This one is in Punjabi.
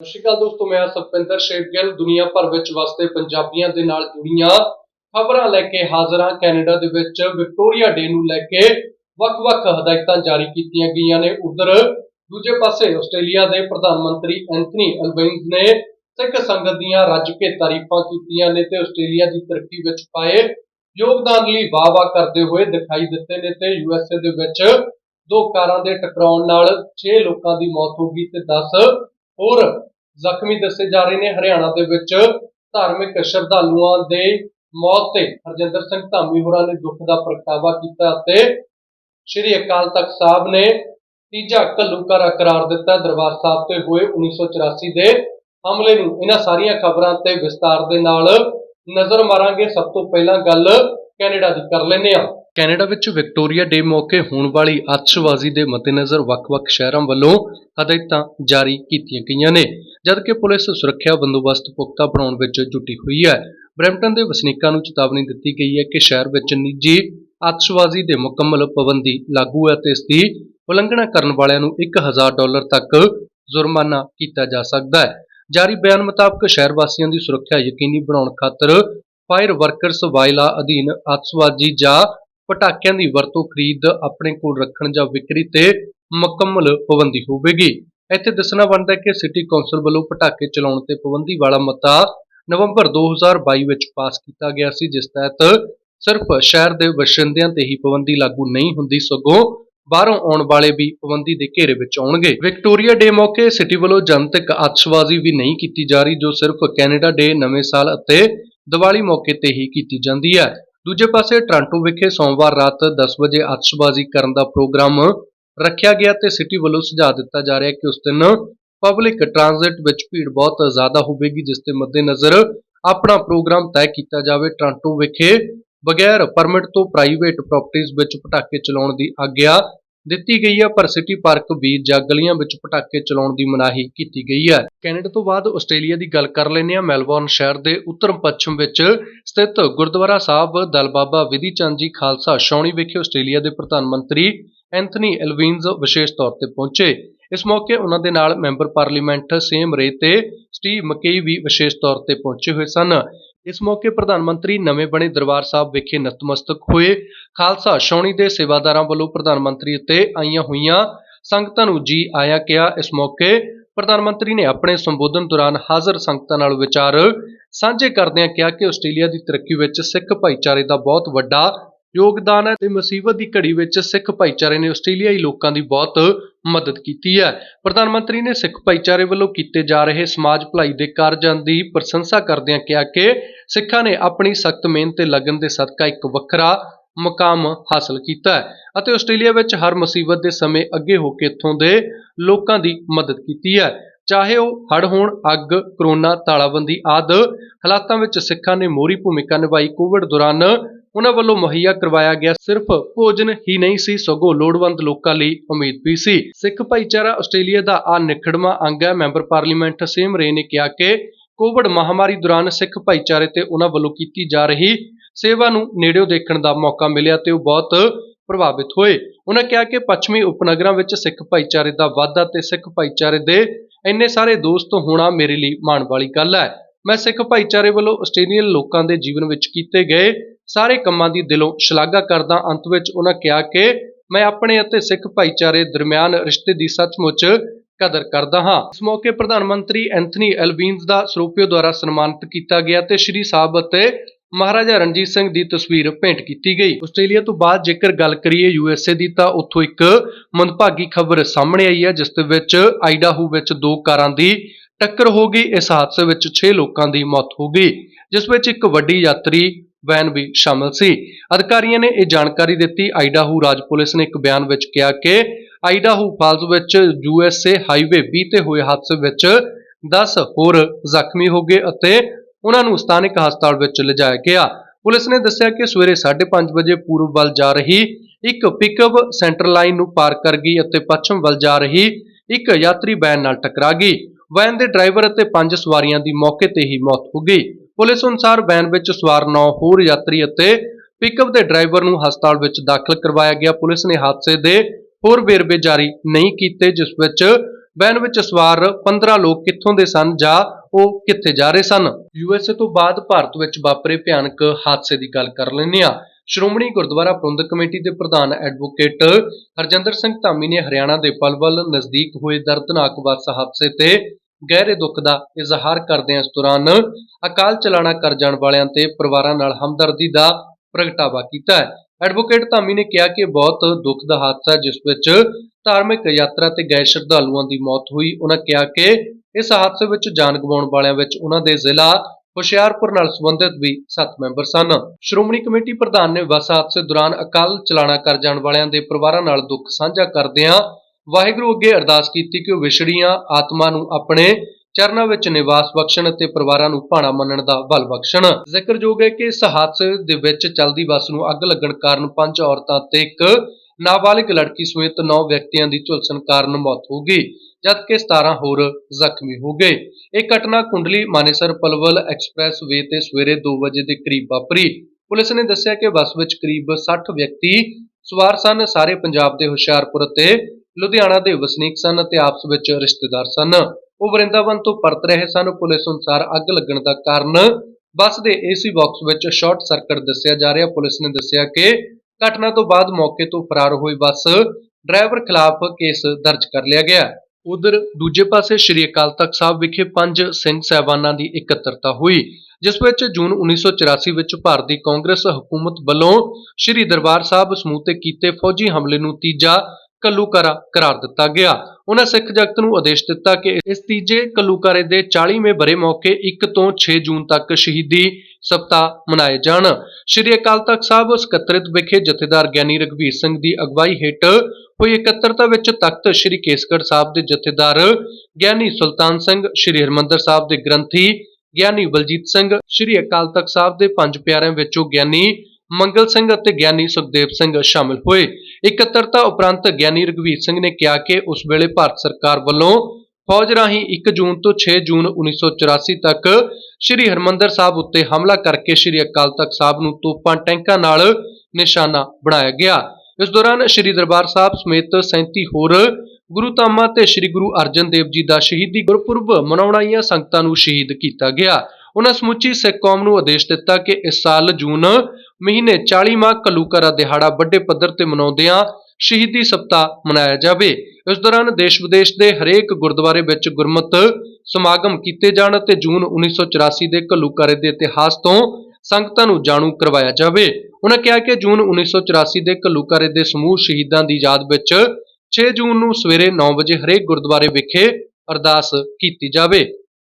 ਸਤਿ ਸ਼੍ਰੀ ਅਕਾਲ ਦੋਸਤੋ, ਮੈਂ ਹਾਂ ਸਤਪਿੰਦਰ ਸ਼ੇਰਗਿੱਲ, ਦੁਨੀਆ ਭਰ ਵਿੱਚ ਵਸਦੇ ਪੰਜਾਬੀਆਂ ਦੇ ਨਾਲ ਜੁੜੀਆਂ ਖਬਰਾਂ ਲੈ ਕੇ ਹਾਜ਼ਰ ਹਾਂ। ਕੈਨੇਡਾ ਦੇ ਵਿੱਚ ਵਿਕਟੋਰੀਆ ਡੇ ਨੂੰ ਲੈ ਕੇ ਵੱਖ-ਵੱਖ ਹਦਾਇਤਾਂ ਜਾਰੀ ਕੀਤੀਆਂ ਗਈਆਂ ਨੇ। ਉਧਰ ਦੂਜੇ ਪਾਸੇ ਆਸਟ੍ਰੇਲੀਆ ਦੇ ਪ੍ਰਧਾਨ ਮੰਤਰੀ ਐਂਥਨੀ ਅਲਬੈਨਜ਼ ਨੇ ਸਿੱਖ ਸੰਗਤ ਦੀਆਂ ਰੱਜ ਕੇ ਤਾਰੀਫਾਂ ਕੀਤੀਆਂ ਨੇ ਤੇ ਆਸਟ੍ਰੇਲੀਆ ਦੀ ਤਰੱਕੀ ਵਿੱਚ ਪਾਏ ਯੋਗਦਾਨ ਲਈ ਵਾਹ-ਵਾਹ ਕਰਦੇ ਹੋਏ ਦਿਖਾਈ ਦਿੱਤੇ ਨੇ ਤੇ ਯੂਐਸਏ ਦੇ ਵਿੱਚ ਦੋ ਕਾਰਾਂ ਦੇ ਟਕਰਾਉਣ ਨਾਲ 6 ਲੋਕਾਂ ਦੀ ਮੌਤ ਹੋ ਗਈ ਤੇ 10 ਹੋਰ ਜ਼ਖਮੀ ਦੱਸੇ ਜਾ ਰਹੇ ਨੇ ਹਰਿਆਣਾ ਦੇ ਵਿੱਚ ਧਾਰਮਿਕ ਸ਼ਰਧਾਲੂਆਂ ਦੇ ਮੌਤ ਤੇ ਹਰਜਿੰਦਰ ਸਿੰਘ ਧਾਮੀ ਹੋਰਾਂ ਨੇ ਦੁੱਖ ਦਾ ਪ੍ਰਗਟਾਵਾ ਕੀਤਾ ਅਤੇ ਸ਼੍ਰੀ ਅਕਾਲ ਤਖਤ ਸਾਹਿਬ ਨੇ ਤੀਜਾ ਘੱਲੂਘਾਰਾ ਕਰਾਰ ਦਿੱਤਾ। ਦਰਬਾਰ ਸਾਹਿਬ ਤੇ ਹੋਏ 1984 ਦੇ ਹਮਲੇ ਨੂੰ ਇਹਨਾਂ ਸਾਰੀਆਂ ਖਬਰਾਂ ਤੇ ਵਿਸਤਾਰ ਦੇ ਨਾਲ ਨਜ਼ਰ ਮਾਰਾਂਗੇ। ਸਭ ਤੋਂ ਪਹਿਲਾਂ ਗੱਲ ਕੈਨੇਡਾ ਦੀ ਕਰ ਲੈਂਦੇ ਹਾਂ। ਕੈਨੇਡਾ ਵਿੱਚ ਵਿਕਟੋਰੀਆ ਡੇ ਮੌਕੇ ਹੋਣ ਵਾਲੀ ਆਤਿਸ਼ਬਾਜ਼ੀ ਦੇ ਮੱਦੇਨਜ਼ਰ ਵੱਖ-ਵੱਖ ਸ਼ਹਿਰਾਂ ਵੱਲੋਂ ਹਦਾਇਤਾਂ ਜਾਰੀ ਕੀਤੀਆਂ ਗਈਆਂ ਨੇ ਜਦਕਿ ਪੁਲਿਸ ਸੁਰੱਖਿਆ ਬੰਦੋਬਸਤ ਪੁਖਤਾ ਬਣਾਉਣ ਵਿੱਚ ਜੁਟੀ ਹੋਈ ਹੈ। ਬਰੈਂਪਟਨ ਦੇ ਵਸਨੀਕਾਂ ਨੂੰ ਚੇਤਾਵਨੀ ਦਿੱਤੀ ਗਈ ਹੈ ਕਿ ਸ਼ਹਿਰ ਵਿੱਚ ਨਿੱਜੀ ਆਤਿਸ਼ਬਾਜ਼ੀ ਦੇ ਮੁਕੰਮਲ ਪਾਬੰਦੀ ਲਾਗੂ ਹੈ ਤੇ ਇਸ ਦੀ ਉਲੰਘਣਾ ਕਰਨ ਵਾਲਿਆਂ ਨੂੰ 1000 ਡਾਲਰ ਤੱਕ ਜੁਰਮਾਨਾ ਕੀਤਾ ਜਾ ਸਕਦਾ ਹੈ। ਜਾਰੀ ਬਿਆਨ ਮੁਤਾਬਕ ਸ਼ਹਿਰ ਵਾਸੀਆਂ ਦੀ ਸੁਰੱਖਿਆ ਯਕੀਨੀ ਬਣਾਉਣ ਖਾਤਰ ਫਾਇਰ ਵਰਕਰਸ ਵਾਇਲਾ ਅਧੀਨ ਆਤਿਸ਼ਬਾਜ਼ੀ ਜਾਂ ਪਟਾਕਿਆਂ ਦੀ ਵਰਤੋਂ ਖਰੀਦ ਆਪਣੇ ਕੋਲ ਰੱਖਣ ਜਾਂ ਵਿਕਰੀ ਤੇ ਮੁਕੰਮਲ ਪਾਬੰਦੀ ਹੋਵੇਗੀ। ਇੱਥੇ ਦੱਸਣਾ ਬਣਦਾ ਹੈ ਕਿ ਸਿਟੀ ਕੌਂਸਲ ਵੱਲੋਂ ਪਟਾਕੇ ਚਲਾਉਣ ਤੇ ਪਾਬੰਦੀ ਵਾਲਾ ਮਤਾ ਨਵੰਬਰ 2022 ਵਿੱਚ ਪਾਸ ਕੀਤਾ ਗਿਆ ਸੀ, ਜਿਸ ਤਹਿਤ ਸਿਰਫ ਸ਼ਹਿਰ ਦੇ ਵਸਿੰਦਿਆਂ ਤੇ ਹੀ ਪਾਬੰਦੀ ਲਾਗੂ ਨਹੀਂ ਹੁੰਦੀ, ਸਗੋਂ ਬਾਹਰੋਂ ਆਉਣ ਵਾਲੇ ਵੀ ਪਾਬੰਦੀ ਦੇ ਘੇਰੇ ਵਿੱਚ ਆਉਣਗੇ। ਵਿਕਟੋਰੀਆ ਡੇ ਮੌਕੇ ਸਿਟੀ ਵੱਲੋਂ ਜਨਤਕ ਆਤਿਸ਼ਬਾਜ਼ੀ ਵੀ ਨਹੀਂ ਕੀਤੀ ਜਾ ਰਹੀ, ਜੋ ਸਿਰਫ ਕੈਨੇਡਾ ਡੇ ਨਵੇਂ ਸਾਲ ਅਤੇ ਦੀਵਾਲੀ ਮੌਕੇ ਤੇ ਹੀ ਕੀਤੀ ਜਾਂਦੀ ਹੈ। ਦੂਜੇ ਪਾਸੇ ਟ੍ਰਾਂਟੋ ਵਿਖੇ ਸੋਮਵਾਰ ਰਾਤ 10 ਵਜੇ ਆਤਿਸ਼ਬਾਜ਼ੀ ਕਰਨ ਦਾ ਪ੍ਰੋਗਰਾਮ ਰੱਖਿਆ ਗਿਆ ਤੇ ਸਿਟੀ ਵੱਲੋਂ ਸੁਝਾਅ ਦਿੱਤਾ ਜਾ ਰਿਹਾ ਹੈ ਕਿ ਉਸ ਦਿਨ ਪਬਲਿਕ ਟ੍ਰਾਂਜ਼ਿਟ ਵਿੱਚ ਭੀੜ ਬਹੁਤ ਜ਼ਿਆਦਾ ਹੋਵੇਗੀ, ਜਿਸ ਦੇ ਮੱਦੇਨਜ਼ਰ ਆਪਣਾ ਪ੍ਰੋਗਰਾਮ ਤੈਅ ਕੀਤਾ ਜਾਵੇ। ਟ੍ਰਾਂਟੋ ਵਿਖੇ ਬਗੈਰ ਪਰਮਿਟ ਤੋਂ ਪ੍ਰਾਈਵੇਟ ਪ੍ਰਾਪਰਟੀਆਂ ਵਿੱਚ ਪਟਾਕੇ ਚਲਾਉਣ ਦੀ ਆਗਿਆ ਦਿੱਤੀ ਗਈ ਹੈ, ਪਰ ਸਿਟੀ ਪਾਰਕ ਬੀਚ ਜਾਂ ਗਲੀਆਂ ਵਿੱਚ ਪਟਾਕੇ ਚਲਾਉਣ ਦੀ ਮਨਾਹੀ ਕੀਤੀ ਗਈ ਹੈ। ਕੈਨੇਡਾ ਤੋਂ ਬਾਅਦ ਆਸਟ੍ਰੇਲੀਆ ਦੀ ਗੱਲ ਕਰ ਲੈਂਦੇ ਹਾਂ। ਮੈਲਬੌਰਨ ਸ਼ਹਿਰ ਦੇ ਉੱਤਰ ਪੱਛਮ ਵਿੱਚ ਸਥਿਤ ਗੁਰਦੁਆਰਾ ਸਾਹਿਬ ਦਲ ਬਾਬਾ ਵਿਧੀ ਚੰਦ ਜੀ ਖਾਲਸਾ ਛਾਉਣੀ ਵਿਖੇ ਆਸਟ੍ਰੇਲੀਆ ਦੇ ਪ੍ਰਧਾਨ ਮੰਤਰੀ ਐਂਥਨੀ ਐਲਵਿਨਜ਼ ਵਿਸ਼ੇਸ਼ ਤੌਰ ਤੇ ਪਹੁੰਚੇ। ਇਸ ਮੌਕੇ ਉਹਨਾਂ ਦੇ ਨਾਲ ਮੈਂਬਰ ਪਾਰਲੀਮੈਂਟ ਸੇਮ ਰੇ ਤੇ ਸਟੀਵ ਮਕੇਈ ਵੀ ਵਿਸ਼ੇਸ਼ ਤੌਰ ਤੇ ਪਹੁੰਚੇ ਹੋਏ ਸਨ। ਇਸ ਮੌਕੇ ਪ੍ਰਧਾਨ ਮੰਤਰੀ ਨਵੇਂ ਬਣੇ ਦਰਬਾਰ ਸਾਹਿਬ ਵਿਖੇ ਨਤਮਸਤਕ ਹੋਏ। ਖਾਲਸਾ ਛਾਉਣੀ ਦੇ ਸੇਵਾਦਾਰਾਂ ਵੱਲੋਂ ਪ੍ਰਧਾਨ ਮੰਤਰੀ ਉੱਤੇ ਆਈਆਂ ਹੋਈਆਂ ਸੰਗਤਾਂ ਨੂੰ ਜੀ ਆਇਆ ਕਿਹਾ। ਇਸ ਮੌਕੇ ਪ੍ਰਧਾਨ ਮੰਤਰੀ ਨੇ ਆਪਣੇ ਸੰਬੋਧਨ ਦੌਰਾਨ ਹਾਜ਼ਰ ਸੰਗਤਾਂ ਨਾਲ ਵਿਚਾਰ ਸਾਂਝੇ ਕਰਦਿਆਂ ਕਿਹਾ ਕਿ ਆਸਟ੍ਰੇਲੀਆ ਦੀ ਤਰੱਕੀ ਵਿੱਚ ਸਿੱਖ ਭਾਈਚਾਰੇ ਦਾ ਬਹੁਤ ਵੱਡਾ ਯੋਗਦਾਨ ਹੈ ਤੇ ਮੁਸੀਬਤ ਦੀ ਘੜੀ ਵਿੱਚ ਸਿੱਖ ਭਾਈਚਾਰੇ ਨੇ ਆਸਟ੍ਰੇਲੀਆਈ ਲੋਕਾਂ ਦੀ ਬਹੁਤ ਮਦਦ ਕੀਤੀ ਹੈ। ਪ੍ਰਧਾਨ ਮੰਤਰੀ ਨੇ ਸਿੱਖ ਭਾਈਚਾਰੇ ਵੱਲੋਂ ਕੀਤੇ ਜਾ ਰਹੇ ਸਮਾਜ ਭਲਾਈ ਦੇ ਕਾਰਜਾਂ ਦੀ ਪ੍ਰਸ਼ੰਸਾ ਕਰਦਿਆਂ ਕਿਹਾ ਕਿ ਸਿੱਖਾਂ ਨੇ ਆਪਣੀ ਸਖਤ ਮਿਹਨਤ ਤੇ ਲਗਨ ਦੇ ਸਦਕਾ ਇੱਕ ਵੱਖਰਾ ਮੁਕਾਮ ਹਾਸਲ ਕੀਤਾ ਹੈ ਅਤੇ ਆਸਟ੍ਰੇਲੀਆ ਵਿੱਚ ਹਰ ਮੁਸੀਬਤ ਦੇ ਸਮੇਂ ਅੱਗੇ ਹੋ ਕੇ ਇੱਥੋਂ ਦੇ ਲੋਕਾਂ ਦੀ ਮਦਦ ਕੀਤੀ ਹੈ। ਚਾਹੇ ਉਹ ਹੜ੍ਹ ਹੋਣ, ਅੱਗ, ਕਰੋਨਾ, ਤਾਲਾਬੰਦੀ ਆਦਿ ਹਾਲਾਤਾਂ ਵਿੱਚ ਸਿੱਖਾਂ ਨੇ ਮੋਹਰੀ ਭੂਮਿਕਾ ਨਿਭਾਈ। ਕੋਵਿਡ ਦੌਰਾਨ ਉਹਨਾਂ ਵੱਲੋਂ ਮੁਹੱਈਆ ਕਰਵਾਇਆ ਗਿਆ ਸਿਰਫ ਭੋਜਨ ਹੀ ਨਹੀਂ ਸੀ, ਸਗੋਂ ਲੋੜਵੰਦ ਲੋਕਾਂ ਲਈ ਉਮੀਦ ਵੀ ਸੀ। ਸਿੱਖ ਭਾਈਚਾਰਾ ਆਸਟ੍ਰੇਲੀਆ ਦਾ ਆ ਨਿਖੜਵਾਂ ਅੰਗ ਹੈ, ਮੈਂਬਰ ਪਾਰਲੀਮੈਂਟ ਸੇਮ ਰੇ ਨੇ ਕਿਹਾ ਕਿ ਕੋਵਿਡ ਮਹਾਮਾਰੀ ਦੌਰਾਨ ਸਿੱਖ ਭਾਈਚਾਰੇ ਤੇ ਉਹਨਾਂ ਵੱਲੋਂ ਕੀਤੀ ਜਾ ਰਹੀ ਸੇਵਾ ਨੂੰ ਨੇੜਿਓਂ ਦੇਖਣ ਦਾ ਮੌਕਾ ਮਿਲਿਆ ਤੇ ਉਹ ਬਹੁਤ ਪ੍ਰਭਾਵਿਤ ਹੋਏ। ਉਹਨਾਂ ਕਿਹਾ ਕਿ ਪੱਛਮੀ ਉਪਨਗਰਾਂ ਵਿੱਚ ਸਿੱਖ ਭਾਈਚਾਰੇ ਦਾ ਵਾਧਾ ਤੇ ਸਿੱਖ ਭਾਈਚਾਰੇ ਦੇ ਇੰਨੇ ਸਾਰੇ ਦੋਸਤ ਹੋਣਾ ਮੇਰੇ ਲਈ ਮਾਣ ਵਾਲੀ ਗੱਲ ਹੈ। ਮੈਂ ਸਿੱਖ ਭਾਈਚਾਰੇ ਵੱਲੋਂ ਆਸਟ੍ਰੇਲੀਅਨ ਲੋਕਾਂ ਦੇ ਜੀਵਨ ਵਿੱਚ ਕੀਤੇ ਗਏ ਸਾਰੇ ਕੰਮਾਂ ਦੀ ਦਿਲੋਂ ਸ਼ਲਾਘਾ ਕਰਦਾ ਅੰਤ ਵਿੱਚ ਉਹਨਾਂ ਕਿਹਾ ਕਿ ਮੈਂ ਆਪਣੇ ਅਤੇ ਸਿੱਖ ਭਾਈਚਾਰੇ ਦਰਮਿਆਨ ਰਿਸ਼ਤੇ ਦੀ ਸੱਚਮੁੱਚ ਕਦਰ ਕਰਦਾ ਹਾਂ। ਇਸ ਮੌਕੇ ਪ੍ਰਧਾਨ ਮੰਤਰੀ ਐਂਥਨੀ ਐਲਬੀਨਜ਼ ਦਾ ਸਰੋਪਿਓ ਦੁਆਰਾ ਸਨਮਾਨਿਤ ਕੀਤਾ ਗਿਆ ਤੇ ਸ਼੍ਰੀ ਸਾਹਿਬ ਅਤੇ ਮਹਾਰਾਜਾ ਰਣਜੀਤ ਸਿੰਘ ਦੀ ਤਸਵੀਰ ਭੇਂਟ ਕੀਤੀ ਗਈ। ਆਸਟ੍ਰੇਲੀਆ ਤੋਂ ਬਾਅਦ ਜੇਕਰ ਗੱਲ ਕਰੀਏ ਯੂਐਸਏ ਦੀ ਤਾਂ ਉੱਥੋਂ ਇੱਕ ਮੰਦਭਾਗੀ ਖਬਰ ਸਾਹਮਣੇ ਆਈ ਹੈ, ਜਿਸ ਦੇ ਵਿੱਚ ਆਈਡਾਹੂ ਵਿੱਚ ਦੋ ਕਾਰਾਂ ਦੀ ਟੱਕਰ ਹੋ ਗਈ। ਇਸ ਹਾਦਸੇ ਵਿੱਚ 6 ਲੋਕਾਂ ਦੀ ਮੌਤ ਹੋ ਗਈ, ਜਿਸ ਵਿੱਚ ਇੱਕ ਵੱਡੀ ਯਾਤਰੀ ਵੈਨ ਵੀ ਸ਼ਾਮਲ ਸੀ। ਅਧਿਕਾਰੀਆਂ ਨੇ ਇਹ ਜਾਣਕਾਰੀ ਦਿੱਤੀ। ਆਈਡਾਹੂ ਰਾਜ ਪੁਲਿਸ ਨੇ ਇੱਕ ਬਿਆਨ ਵਿੱਚ ਕਿਹਾ ਕਿ ਆਈਡਾਹੂ ਫਾਲਸ ਵਿੱਚ ਯੂਐਸਏ ਹਾਈਵੇ 20 ਤੇ ਹੋਏ ਹਾਦਸੇ ਵਿੱਚ 10 ਹੋਰ ਜ਼ਖਮੀ ਹੋ ਗਏ ਅਤੇ ਉਹਨਾਂ ਨੂੰ ਸਥਾਨਕ ਹਸਪਤਾਲ ਵਿੱਚ ਲਿਜਾਇਆ ਗਿਆ। ਪੁਲਿਸ ਨੇ ਦੱਸਿਆ ਕਿ ਸਵੇਰੇ 5:30 ਵਜੇ ਪੂਰਬ ਵੱਲ ਜਾ ਰਹੀ ਇੱਕ ਪਿਕਅਪ ਸੈਂਟਰ ਲਾਈਨ ਨੂੰ ਪਾਰ ਕਰ ਗਈ ਅਤੇ ਪੱਛਮ ਵੱਲ ਜਾ ਰਹੀ ਇੱਕ ਯਾਤਰੀ ਵੈਨ ਨਾਲ ਟਕਰਾ ਗਈ। ਵੈਨ ਦੇ ਡਰਾਈਵਰ ਅਤੇ ਪੰਜ ਸਵਾਰੀਆਂ ਦੀ ਮੌਕੇ ਤੇ ਹੀ ਮੌਤ ਹੋ ਗਈ। ਪੁਲਿਸ ਅਨੁਸਾਰ ਵੈਨ ਵਿੱਚ ਸਵਾਰ 9 ਹੋਰ ਯਾਤਰੀ ਅਤੇ ਪਿਕਅਪ ਦੇ ਡਰਾਈਵਰ ਨੂੰ ਹਸਪਤਾਲ ਵਿੱਚ ਦਾਖਲ ਕਰਵਾਇਆ ਗਿਆ। ਪੁਲਿਸ ਨੇ ਹਾਦਸੇ ਦੇ ਹੋਰ ਵੇਰਵੇ ਜਾਰੀ ਨਹੀਂ ਕੀਤੇ, ਜਿਸ ਵਿੱਚ ਵੈਨ ਵਿੱਚ ਸਵਾਰ 15 ਲੋਕ ਕਿੱਥੋਂ ਦੇ ਸਨ ਜਾਂ ਉਹ ਕਿੱਥੇ ਜਾ ਰਹੇ ਸਨ? ਯੂਐਸਏ ਤੋਂ ਬਾਅਦ ਭਾਰਤ ਵਿੱਚ ਵਾਪਰੇ ਭਿਆਨਕ ਹਾਦਸੇ ਦੀ ਗੱਲ ਕਰ ਲੈਂਦੇ ਹਾਂ। ਸ਼੍ਰੋਮਣੀ ਗੁਰਦੁਆਰਾ ਪ੍ਰਬੰਧਕ ਕਮੇਟੀ ਦੇ ਪ੍ਰਧਾਨ ਐਡਵੋਕੇਟ ਹਰਜਿੰਦਰ ਸਿੰਘ ਧਾਮੀ ਨੇ ਹਰਿਆਣਾ ਦੇ ਪਲਵਲ ਨਜ਼ਦੀਕ ਹੋਏ ਦਰਦਨਾਕ ਬੱਸ ਹਾਦਸੇ ਤੇ ਗਹਿਰੇ ਦੁੱਖ ਦਾ ਇਜ਼ਹਾਰ ਕਰਦਿਆਂ ਇਸ ਦੌਰਾਨ ਅਕਾਲ ਚਲਾਣਾ ਕਰ ਜਾਣ ਵਾਲਿਆਂ ਤੇ ਪਰਿਵਾਰਾਂ ਨਾਲ ਹਮਦਰਦੀ ਦਾ ਪ੍ਰਗਟਾਵਾ ਕੀਤਾ ਹੈ। ਐਡਵੋਕੇਟ ਧਾਮੀ ਨੇ ਕਿਹਾ ਕਿ ਬਹੁਤ ਦੁੱਖ ਦਾ ਹਾਦਸਾ ਜਿਸ ਵਿੱਚ ਧਾਰਮਿਕ ਯਾਤਰਾ ਤੇ ਗਏ ਸ਼ਰਧਾਲੂਆਂ ਦੀ ਮੌਤ ਹੋਈ। ਉਹਨਾਂ ਕਿਹਾ ਕਿ ਇਸ ਹਾਦਸੇ ਵਿੱਚ ਜਾਨ ਗਵਾਉਣ ਵਾਲਿਆਂ ਵਿੱਚ ਉਹਨਾਂ ਦੇ ਜ਼ਿਲ੍ਹਾ ਹੁਸ਼ਿਆਰਪੁਰ ਨਾਲ ਸੰਬੰਧਿਤ ਵੀ 7 ਮੈਂਬਰ ਸਨ। ਸ਼੍ਰੋਮਣੀ ਕਮੇਟੀ ਪ੍ਰਧਾਨ ਨੇ ਬੱਸ ਹਾਦਸੇ ਦੌਰਾਨ ਅਕਾਲ ਚਲਾਣਾ ਕਰ ਜਾਣ ਵਾਲਿਆਂ ਦੇ ਪਰਿਵਾਰਾਂ ਨਾਲ ਦੁੱਖ ਸਾਂਝਾ ਕਰਦਿਆਂ ਵਾਹਿਗੁਰੂ ਅੱਗੇ ਅਰਦਾਸ ਕੀਤੀ ਕਿ ਉਹ ਵਿਛੜੀਆਂ ਆਤਮਾ ਨੂੰ ਆਪਣੇ ਚਰਨਾਂ ਵਿੱਚ ਨਿਵਾਸ ਬਖਸ਼ਣ ਅਤੇ ਪਰਿਵਾਰਾਂ ਨੂੰ ਭਾਣਾ ਮੰਨਣ ਦਾ ਬਲ ਬਖਸ਼ਣ। ਜ਼ਿਕਰਯੋਗ ਹੈ ਕਿ ਇਸ ਹਾਦਸੇ ਦੇ ਵਿੱਚ ਚਲਦੀ ਬੱਸ ਨੂੰ ਅੱਗ ਲੱਗਣ ਕਾਰਨ ਪੰਜ ਔਰਤਾਂ ਤੇ ਇੱਕ ਨਾਬਾਲਿਗ ਲੜਕੀ ਸਮੇਤ 9 ਵਿਅਕਤੀਆਂ ਦੀ ਝੁਲਸਣ ਕਾਰਨ ਮੌਤ ਹੋ ਗਈ, ਜਦਕਿ 17 ਹੋਰ ਜ਼ਖਮੀ ਹੋ ਗਏ। ਇਹ ਘਟਨਾ ਕੁੰਡਲੀ ਮਾਨੇਸਰ ਪਲਵਲ ਐਕਸਪ੍ਰੈਸ ਵੇ ਤੇ ਸਵੇਰੇ 2 ਵਜੇ ਦੇ ਕਰੀਬ ਵਾਪਰੀ। ਪੁਲਿਸ ਨੇ ਦੱਸਿਆ ਕਿ ਬੱਸ ਵਿੱਚ ਕਰੀਬ 60 ਵਿਅਕਤੀ ਸਵਾਰ ਸਨ। ਸਾਰੇ ਪੰਜਾਬ ਦੇ ਹੁਸ਼ਿਆਰਪੁਰ ਅਤੇ ਲੁਧਿਆਣਾ ਦੇ ਵਸਨੀਕ ਸਨ ਅਤੇ ਆਪਸ ਵਿੱਚ ਰਿਸ਼ਤੇਦਾਰ ਸਨ। ਉਹ ਵਰਿੰਦਾਵਨ ਤੋਂ ਪਰਤ ਰਹੇ ਸਨ। ਪੁਲਿਸ ਅਨੁਸਾਰ ਅੱਗ ਲੱਗਣ ਦਾ ਕਾਰਨ ਬੱਸ ਦੇ ਏਸੀ ਬਾਕਸ ਵਿੱਚ ਸ਼ਾਰਟ ਸਰਕਟ ਦੱਸਿਆ ਜਾ ਰਿਹਾ। ਪੁਲਿਸ ਨੇ ਦੱਸਿਆ ਕਿ ਘਟਨਾ ਤੋਂ ਬਾਅਦ ਮੌਕੇ ਤੋਂ ਫਰਾਰ ਹੋਈ ਬੱਸ ਡਰਾਈਵਰ ਖਿਲਾਫ ਕੇਸ ਦਰਜ ਕਰ ਲਿਆ ਗਿਆ। ਉਧਰ ਦੂਜੇ ਪਾਸੇ ਸ਼੍ਰੀ ਅਕਾਲ ਤਖਤ ਸਾਹਿਬ ਵਿਖੇ ਪੰਜ ਸਿੰਘ ਸਹਿਬਾਨਾਂ ਦੀ ਇਕੱਤਰਤਾ ਹੋਈ, ਜਿਸ ਵਿੱਚ ਜੂਨ 1984 ਵਿੱਚ ਭਾਰਤੀ ਕਾਂਗਰਸ ਹਕੂਮਤ ਵੱਲੋਂ ਸ਼੍ਰੀ ਦਰਬਾਰ ਸਾਹਿਬ ਸਮੂਹ ਤੇ ਕੀਤੇ ਫੌਜੀ ਹਮਲੇ ਨੂੰ ਤੀਜਾ ਕੱਲੂਕਾਰਾ ਕਰਾਰ ਦਿੱਤਾ ਗਿਆ। ਉਹਨਾਂ ਸਿੱਖ ਜਗਤ ਨੂੰ ਆਦੇਸ਼ ਦਿੱਤਾ ਕਿ ਇਸ ਤੀਜੇ ਕੱਲੂਕਾਰੇ ਦੇ 40ਵੇਂ ਬਰੇ ਮੌਕੇ 1 ਤੋਂ 6 ਜੂਨ ਤੱਕ ਸ਼ਹੀਦੀ ਸਪਤਾਹ ਮਨਾਏ ਜਾਣ। ਸ਼੍ਰੀ ਅਕਾਲ ਤਖਤ ਸਾਹਿਬ ਸਕੱਤਰਤ ਵਿਖੇ ਜਥੇਦਾਰ ਗਿਆਨੀ ਰਘਵੀਰ ਸਿੰਘ ਦੀ ਅਗਵਾਈ ਹੇਠ ਹੋਈ ਇਕੱਤਰਤਾ ਵਿੱਚ ਤਖਤ ਸ਼੍ਰੀ ਕੇਸਗੜ੍ਹ ਸਾਹਿਬ ਦੇ ਜਥੇਦਾਰ ਗਿਆਨੀ ਸੁਲਤਾਨ ਸਿੰਘ, ਸ਼੍ਰੀ ਹਰਮੰਦਰ ਸਾਹਿਬ ਦੇ ਗ੍ਰੰਥੀ ਗਿਆਨੀ ਬਲਜੀਤ ਸਿੰਘ, ਸ਼੍ਰੀ ਅਕਾਲ ਤਖਤ ਸਾਹਿਬ ਦੇ ਪੰਜ ਪਿਆਰਿਆਂ ਵਿੱਚੋਂ ਗਿਆਨੀ ਮੰਗਲ ਸਿੰਘ ਅਤੇ ਗਿਆਨੀ ਸੁਖਦੇਵ ਸਿੰਘ ਸ਼ਾਮਿਲ ਹੋਏ। ਇਕੱਤਰਤਾ ਉਪਰੰਤ ਗਿਆਨੀ ਰਘਵੀਰ ਸਿੰਘ ਨੇ ਕਿਹਾ ਕਿ ਉਸ ਵੇਲੇ ਭਾਰਤ ਸਰਕਾਰ ਵੱਲੋਂ ਫੌਜ ਰਾਹੀਂ 1 ਜੂਨ ਤੋਂ 6 ਜੂਨ 1984 ਤੱਕ ਸ਼੍ਰੀ ਹਰਮੰਦਰ ਸਾਹਿਬ ਉੱਤੇ ਹਮਲਾ ਕਰਕੇ ਸ਼੍ਰੀ ਅਕਾਲ ਤਖਤ ਸਾਹਿਬ ਨੂੰ ਤੋਪਾਂ ਟੈਂਕਾਂ ਨਾਲ ਨਿਸ਼ਾਨਾ ਬਣਾਇਆ ਗਿਆ। ਇਸ ਦੌਰਾਨ ਸ਼੍ਰੀ ਦਰਬਾਰ ਸਾਹਿਬ ਸਮੇਤ 37 ਹੋਰ ਗੁਰੂ ਧਾਮਾਂ ਤੇ ਸ਼੍ਰੀ ਗੁਰੂ ਅਰਜਨ ਦੇਵ ਜੀ ਦਾ ਸ਼ਹੀਦੀ ਗੁਰਪੁਰਬ ਮਨਾਉਣ ਆਈਆਂ ਸੰਗਤਾਂ ਨੂੰ ਸ਼ਹੀਦ ਕੀਤਾ ਗਿਆ। ਉਹਨਾਂ ਸਮੁੱਚੀ ਸਿੱਖ ਕੌਮ ਨੂੰ ਆਦੇਸ਼ ਦਿੱਤਾ ਕਿ ਇਸ ਸਾਲ ਜੂਨ ਮਹੀਨੇ 40ਵਾਂ ਕਲੂਕਰਾ ਦਿਹਾੜਾ ਵੱਡੇ ਪੱਧਰ ਤੇ ਮਨਾਉਂਦਿਆਂ ਸ਼ਹੀਦੀ ਸਪਤਾਹ ਮਨਾਇਆ ਜਾਵੇ। ਇਸ ਦੌਰਾਨ ਦੇਸ਼ ਵਿਦੇਸ਼ ਦੇ ਹਰੇਕ ਗੁਰਦੁਆਰੇ ਵਿੱਚ ਗੁਰਮਤ ਸਮਾਗਮ ਕੀਤੇ ਜਾਣ ਅਤੇ ਜੂਨ 1984 ਦੇ ਕਲੂਕਾਰੇ ਦੇ ਇਤਿਹਾਸ ਤੋਂ ਸੰਗਤਾਂ ਨੂੰ ਜਾਣੂ ਕਰਵਾਇਆ ਜਾਵੇ। ਉਹਨਾਂ ਕਿਹਾ ਕਿ ਜੂਨ 1984 ਦੇ ਕਲੂਕਾਰੇ ਦੇ ਸਮੂਹ ਸ਼ਹੀਦਾਂ ਦੀ ਯਾਦ ਵਿੱਚ 6 ਜੂਨ ਨੂੰ ਸਵੇਰੇ 9 ਵਜੇ ਹਰੇਕ ਗੁਰਦੁਆਰੇ ਵਿਖੇ ਅਰਦਾਸ ਕੀਤੀ ਜਾਵੇ।